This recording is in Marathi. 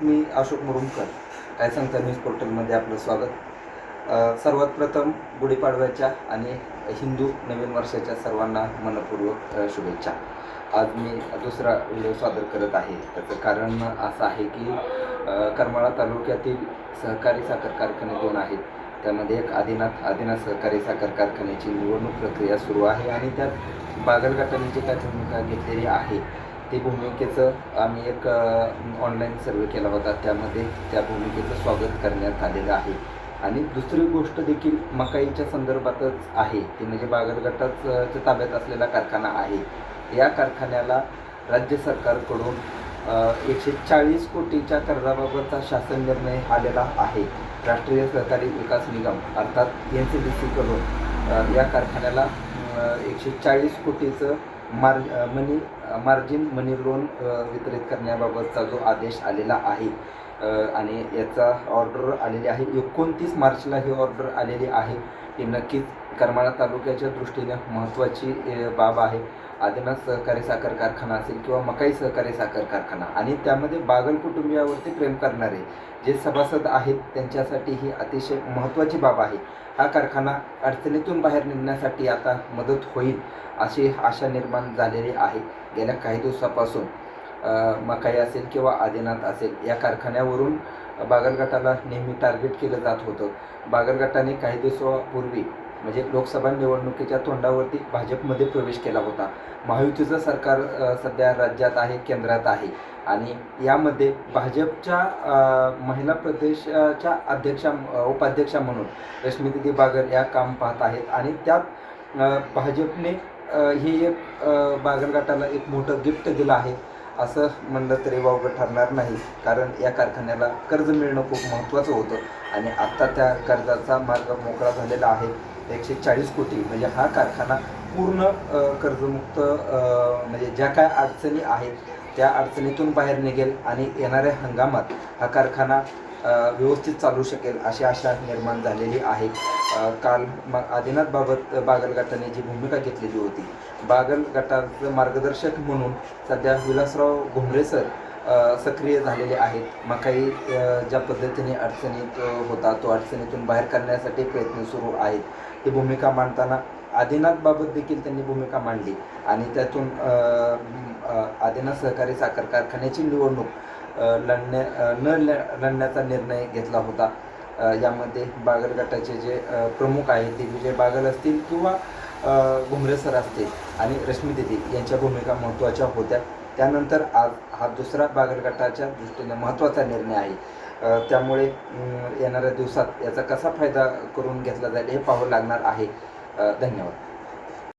मी अशोक मुरुमकर काय सांगता न्यूज पोर्टलमध्ये आपलं स्वागत. सर्वात प्रथम गुढीपाडव्याच्या आणि हिंदू नवीन वर्षाच्या सर्वांना मनपूर्वक शुभेच्छा. आज मी दुसरा व्हिडिओ सादर करत आहे. त्याचं कारण असं आहे की करमाळा तालुक्यातील सहकारी साखर कारखाने दोन आहेत. त्यामध्ये एक आदिनाथ आदिनाथ सहकारी साखर कारखान्याची निवडणूक प्रक्रिया सुरू आहे आणि त्यात बागल गटाने जी काय भूमिका घेतलेली आहे ते भूमिकेचं आम्ही एक ऑनलाईन सर्वे केला होता. त्यामध्ये त्या भूमिकेचं स्वागत करण्यात आलेलं आहे. आणि दुसरी गोष्ट देखील मकाईच्या संदर्भातच आहे. ती म्हणजे बागत गटाचं ताब्यात असलेला कारखाना आहे. या कारखान्याला राज्य सरकारकडून एकशे चाळीस कोटीच्या कर्जाबाबतचा शासन निर्णय आलेला आहे. राष्ट्रीय सहकारी विकास निगम अर्थात एन सी डी सीकडून या कारखान्याला एकशे चाळीस कोटीचं मार मनी मार्जिन मनी लोन वितरित करण्याबाबतचा जो आदेश आलेला आहे आणि याचा ऑर्डर आलेली आहे एकोणतीस मार्चला ही ऑर्डर आलेली आहे ही नक्कीच करमाळा तालुक्याच्या दृष्टीने महत्त्वाची बाब आहे. आदिनाथ सहकारी साखर कारखाना असेल किंवा मकाई सहकारी साखर कारखाना आणि त्यामध्ये बागल कुटुंबियावरती प्रेम करणारे जे सभासद आहेत त्यांच्यासाठी ही अतिशय महत्त्वाची बाब आहे. हा कारखाना अडचणीतून बाहेर निघण्यासाठी आता मदत होईल अशी आशा निर्माण झालेली आहे. गेल्या काही दिवसापासून मकाई असेल किंवा आदिनाथ असेल या कारखान्यावरून बागल गटाला नेहमी टार्गेट केलं जात होतं. बागल गटाने काही दिवसापूर्वी म्हणजे लोकसभा निवडणुकीच्या तोंडावरती भाजपमध्ये प्रवेश केला होता. महायुतीचं सरकार सध्या राज्यात आहे केंद्रात आहे. आणि यामध्ये भाजपच्या महिला प्रदेशाच्या अध्यक्षा उपाध्यक्षा म्हणून रश्मीदिदी बागर या काम पाहत आहेत. आणि त्यात भाजपने हे एक बागरघाटाला एक मोठं गिफ्ट दिलं आहे असं म्हणलं तरी वावगं ठरणार नाही. कारण या कारखान्याला कर्ज मिळणं खूप महत्त्वाचं होतं. आणि आत्ता त्या कर्जाचा मार्ग मोकळा झालेला आहे. एकशे चाळीस कोटी म्हणजे हा कारखाना पूर्ण कर्जमुक्त म्हणजे ज्या काय अडचणी आहेत त्या अडचणीतून बाहेर निघेल आणि येणाऱ्या हंगामात हा कारखाना व्यवस्थित चालू शकेल अशी आशा निर्माण झालेली आहे. काल मग आदिनाथ बाबत बागल गटाने जी भूमिका घेतलेली होती बागल गटाचं मार्गदर्शक म्हणून सध्या विलासराव घुमरे सर सक्रिय झालेले आहेत. मकाई ज्या पद्धतीने अडचणीत होता तो अडचणीतून बाहेर करण्यासाठी प्रयत्न सुरू आहेत. ही भूमिका मांडताना आदिनाथबाबत देखील त्यांनी भूमिका मांडली. आणि त्यातून आदिनाथ सहकारी साखर कारखान्याची निवडणूक लढण्या न लढण्याचा निर्णय घेतला होता. यामध्ये बागल गटाचे जे प्रमुख आहेत दिग्विजय बागल असतील किंवा घुमरे सर असतील आणि रश्मी दिदी यांच्या भूमिका महत्त्वाच्या होत्या. त्यानंतर आज हा दुसरा बागरगटाच्या दृष्टीने महत्त्वाचा निर्णय आहे. त्यामुळे येणाऱ्या दिवसात याचा कसा फायदा करून घेतला जाईल हे पाहावं लागणार आहे. धन्यवाद.